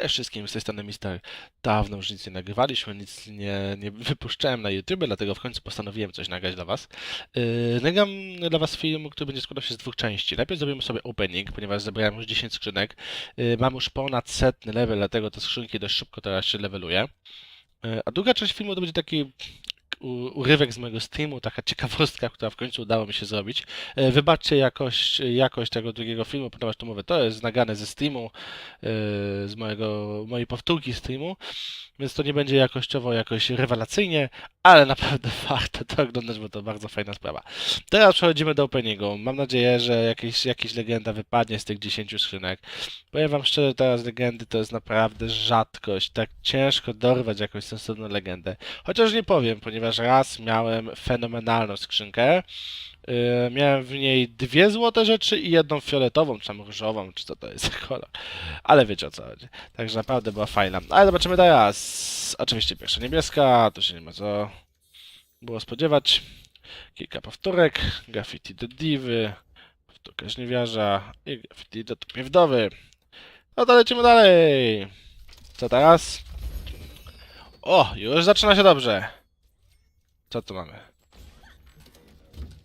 Cześć wszystkim, z tej strony Mister. Dawno już nic nie nagrywaliśmy, nic nie, nie wypuszczałem na YouTube, dlatego w końcu postanowiłem coś nagrać dla Was. Yy, nagram dla Was film, który będzie składał się z dwóch części. Najpierw zrobimy sobie opening, ponieważ zebrałem już 10 skrzynek. Yy, mam już ponad setny level, dlatego te skrzynki dość szybko teraz się leveluję. Yy, a druga część filmu to będzie taki urywek z mojego streamu, taka ciekawostka, która w końcu udało mi się zrobić. E, Wybaczcie jakość, jakość tego drugiego filmu, ponieważ to mówię, to jest nagrane ze streamu, e, z mojego, mojej powtórki streamu, więc to nie będzie jakościowo jakoś rewelacyjnie, ale naprawdę warto to oglądać, bo to bardzo fajna sprawa. Teraz przechodzimy do openingu. Mam nadzieję, że jakieś, jakaś legenda wypadnie z tych 10 skrzynek. Powiem wam szczerze, teraz legendy to jest naprawdę rzadkość. Tak ciężko dorwać jakąś sensowną legendę. Chociaż nie powiem, ponieważ raz miałem fenomenalną skrzynkę. Yy, miałem w niej dwie złote rzeczy i jedną fioletową, czy tam różową, czy co to jest za kolor. Ale wiecie o co chodzi. Także naprawdę była fajna. Ale zobaczymy teraz. Oczywiście pierwsza niebieska, to się nie ma co było spodziewać. Kilka powtórek. Graffiti do Divy, powtórka żniwiarza i graffiti do tupie wdowy. No to lecimy dalej. Co teraz? O, już zaczyna się dobrze. Co tu mamy?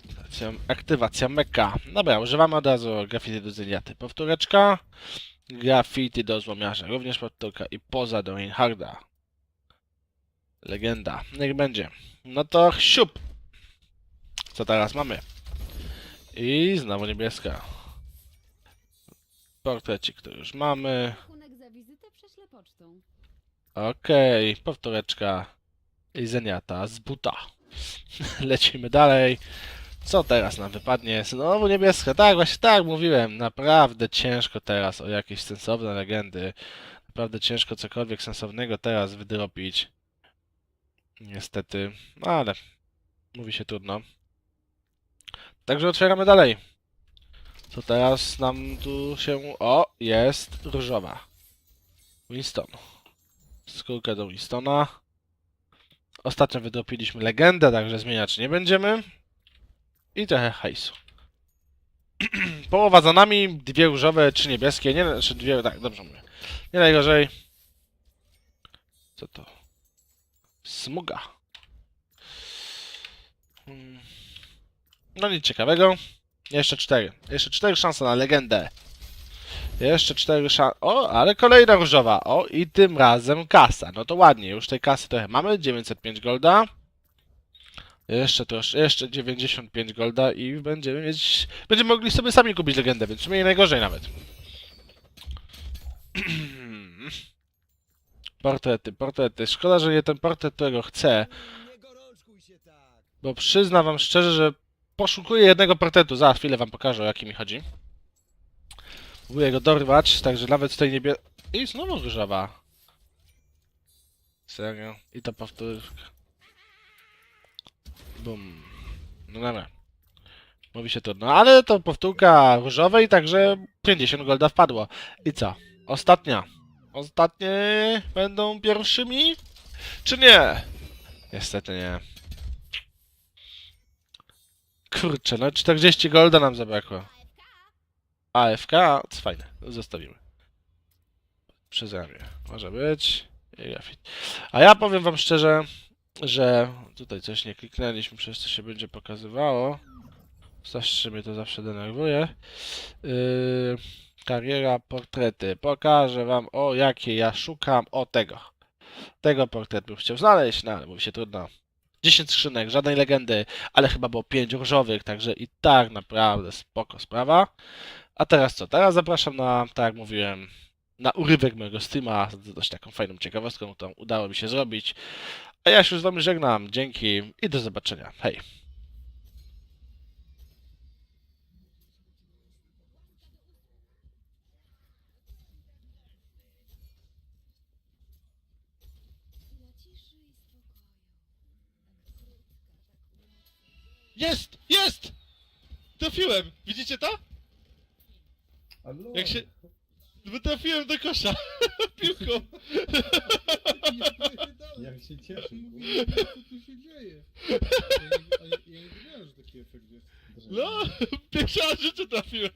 Aktywacja, aktywacja meka. Dobra, używamy od razu graffiti do Zyliaty. Powtóreczka. Graffiti do złomiarza. Również powtórka i poza do Reinharda. Legenda. Niech będzie. No to siup. Co teraz mamy? I znowu niebieska. Portrecik, który już mamy. Okej, powtóreczka i zeniata z buta. Lecimy dalej. Co teraz nam wypadnie? Znowu niebieska. Tak, właśnie tak mówiłem. Naprawdę ciężko teraz o jakieś sensowne legendy. Naprawdę ciężko cokolwiek sensownego teraz wydropić. Niestety. No ale mówi się trudno. Także otwieramy dalej. Co teraz nam tu się... O, jest różowa. Winston skórkę do Winstona. Ostatnio wydropiliśmy legendę, także zmieniać nie będziemy. I trochę hajsu. Połowa za nami, dwie różowe, trzy niebieskie, nie, znaczy dwie, tak, dobrze mówię. Nie najgorzej. Co to? Smuga. Hmm. No nic ciekawego. Jeszcze cztery. Jeszcze cztery szanse na legendę. Jeszcze cztery szanse. O, ale kolejna różowa. O, i tym razem kasa. No to ładnie, już tej kasy trochę mamy. 905 golda. Jeszcze troszkę, jeszcze 95 golda i będziemy mieć... Będziemy mogli sobie sami kupić legendę, więc w sumie najgorzej nawet. Portrety, portrety. Szkoda, że nie ten portret, którego chcę. Bo przyznam wam szczerze, że poszukuję jednego portretu. Za chwilę wam pokażę, o jaki mi chodzi. Próbuję go dorwać, także nawet tej niebie... I znowu różowa. Serio? I to powtórka. Bum. No dobra. Mówi się trudno, ale to powtórka różowej, także 50 golda wpadło. I co? Ostatnia. Ostatnie będą pierwszymi? Czy nie? Niestety nie. Kurczę, no 40 golda nam zabrakło. AFK, to fajne, zostawimy. Przez ramię. Może być. A ja powiem wam szczerze, że tutaj coś nie kliknęliśmy, przez co się będzie pokazywało. Zawsze mnie to zawsze denerwuje. Yy, kariera, portrety. Pokażę wam o jakie ja szukam. O tego. Tego portret bym chciał znaleźć, no ale mówi się trudno. 10 skrzynek, żadnej legendy, ale chyba było 5 różowych, także i tak naprawdę spoko sprawa. A teraz co? Teraz zapraszam na, tak jak mówiłem, na urywek mojego streama z dość taką fajną ciekawostką, którą udało mi się zrobić. A ja się już z wami żegnam. Dzięki i do zobaczenia. Hej. Jest! Jest! Trafiłem! Widzicie to? Allo? Jak się- Trafiłem do kosza! Piłką! Jak się cieszy, kurwa. Co tu się dzieje? Ja nie, ja nie wiedziałem, że taki efekt jest. No, pierwsza rzecz trafiłem.